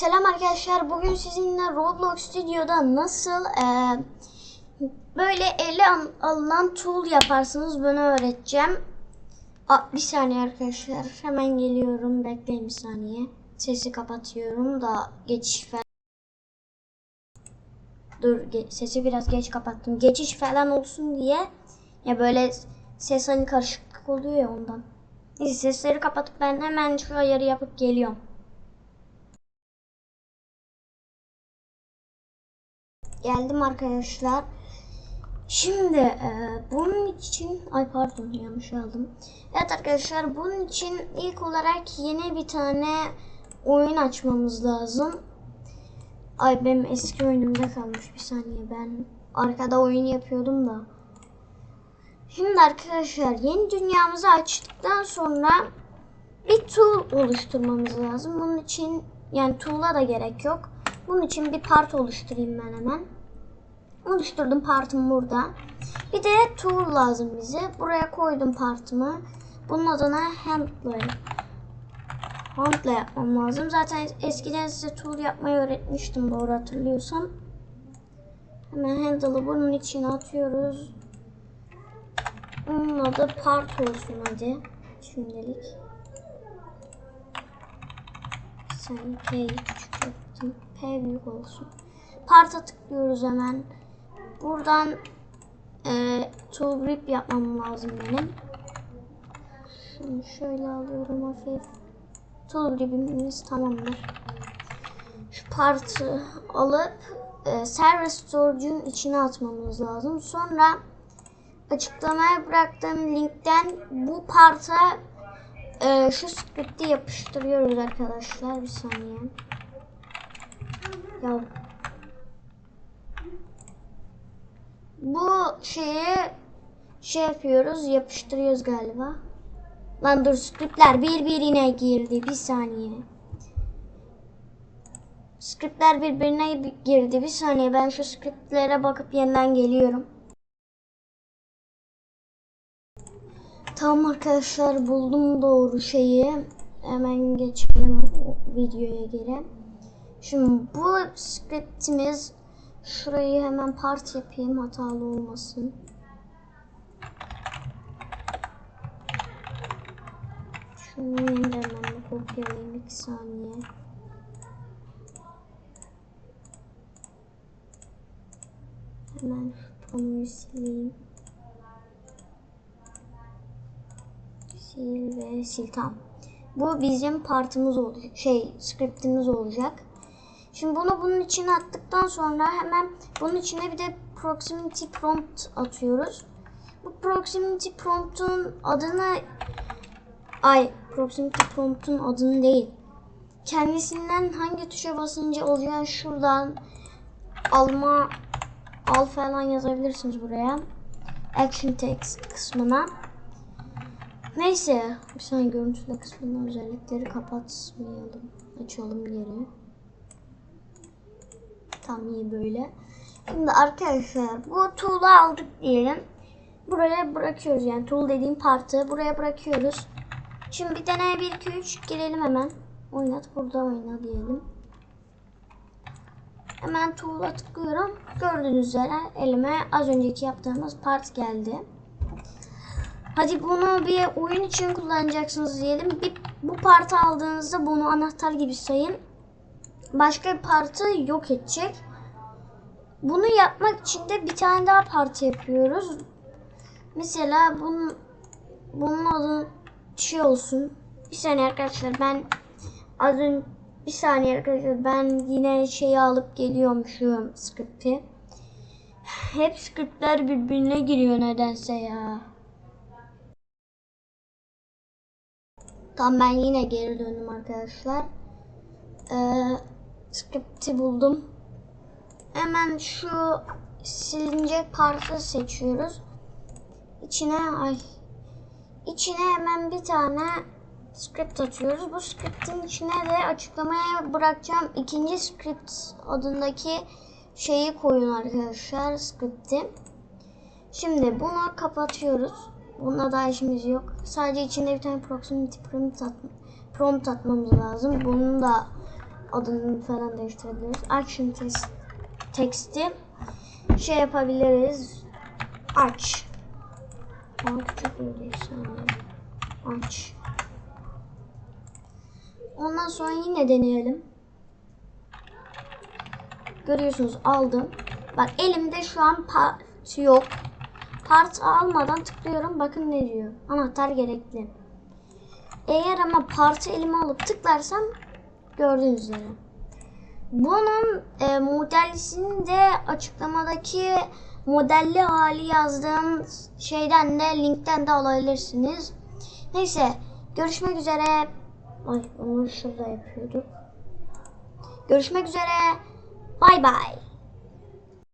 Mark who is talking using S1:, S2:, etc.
S1: Selam arkadaşlar. Bugün sizinle Roblox Studio'da nasıl eee, böyle ele al- alınan tool yaparsınız bunu öğreteceğim. Aa, bir saniye arkadaşlar. Hemen geliyorum. Bekleyin bir saniye. Sesi kapatıyorum da geçiş falan. Dur sesi biraz geç kapattım. Geçiş falan olsun diye ya böyle ses hani karışıklık oluyor ya ondan. Neyse sesleri kapatıp ben hemen şu ayarı yapıp geliyorum. Geldim arkadaşlar. Şimdi e, bunun için ay pardon yanlış aldım. Evet arkadaşlar bunun için ilk olarak yeni bir tane oyun açmamız lazım. Ay benim eski oyunumda kalmış bir saniye ben arkada oyun yapıyordum da. Şimdi arkadaşlar yeni dünyamızı açtıktan sonra bir tool oluşturmamız lazım. Bunun için yani tool'a da gerek yok. Bunun için bir part oluşturayım ben hemen. Oluşturdum partım burada. Bir de tool lazım bize. Buraya koydum partımı. Bunun adına handle. Handle yapmam lazım. Zaten eskiden size tool yapmayı öğretmiştim doğru hatırlıyorsam. Hemen handle'ı bunun içine atıyoruz. Onun adı part olsun hadi. Şimdilik. Sen P küçük yaptım. P büyük olsun. Part'a tıklıyoruz hemen. Buradan e, tool grip yapmam lazım benim. Şunu şöyle alıyorum hafif. Tool gripimiz tamamdır. Şu partı alıp e, server storage'un içine atmamız lazım. Sonra açıklamaya bıraktığım linkten bu parta e, şu script'i yapıştırıyoruz arkadaşlar. Bir saniye. Ya bu şeyi şey yapıyoruz, yapıştırıyoruz galiba. Lan dur scriptler birbirine girdi. Bir saniye. Scriptler birbirine girdi. Bir saniye ben şu scriptlere bakıp yeniden geliyorum. Tamam arkadaşlar buldum doğru şeyi. Hemen geçelim videoya geri. Şimdi bu scriptimiz şurayı hemen part yapayım hatalı olmasın. Şunu yeniden kopyalayayım 2 saniye. Hemen konuyu sileyim. Sil ve sil tamam. Bu bizim partımız olacak. Şey scriptimiz olacak. Şimdi bunu bunun içine attıktan sonra hemen bunun içine bir de proximity prompt atıyoruz. Bu proximity prompt'un adını ay proximity prompt'un adını değil. Kendisinden hangi tuşa basınca olacağını şuradan alma al falan yazabilirsiniz buraya. Action text kısmına. Neyse bir saniye görüntüle kısmında özellikleri kapatmayalım. Açalım geri. Tam iyi böyle. Şimdi arkadaşlar bu tool'u aldık diyelim. Buraya bırakıyoruz yani tool dediğim partı buraya bırakıyoruz. Şimdi bir tane 1 2 3 girelim hemen. Oynat burada oyna diyelim. Hemen tool'a tıklıyorum. Gördüğünüz üzere elime az önceki yaptığımız part geldi. Hadi bunu bir oyun için kullanacaksınız diyelim. Bir, bu partı aldığınızda bunu anahtar gibi sayın. Başka bir partı yok edecek. Bunu yapmak için de bir tane daha parti yapıyoruz. Mesela bunun, bunun adı şey olsun. Bir saniye arkadaşlar ben az önce bir saniye arkadaşlar ben yine şeyi alıp geliyorum şu script'i. Hep scriptler birbirine giriyor nedense ya. Tamam ben yine geri döndüm arkadaşlar. Ee, script'i buldum. Hemen şu silinecek partı seçiyoruz. İçine ay içine hemen bir tane script atıyoruz. Bu script'in içine de açıklamaya bırakacağım ikinci script adındaki şeyi koyun arkadaşlar script'i. Şimdi bunu kapatıyoruz. Bununla da işimiz yok. Sadece içinde bir tane proximity prompt, at prompt atmamız lazım. Bunu da adını falan değiştirebiliriz. Action test teksti şey yapabiliriz. Aç. Daha küçük sanırım. Aç. Ondan sonra yine deneyelim. Görüyorsunuz aldım. Bak elimde şu an part yok. Part almadan tıklıyorum. Bakın ne diyor. Anahtar gerekli. Eğer ama partı elime alıp tıklarsam gördüğünüz üzere. Bunun e, modellisini de açıklamadaki modelli hali yazdığım şeyden de linkten de alabilirsiniz. Neyse görüşmek üzere. Ay onu şurada yapıyorduk. Görüşmek üzere. Bay bay.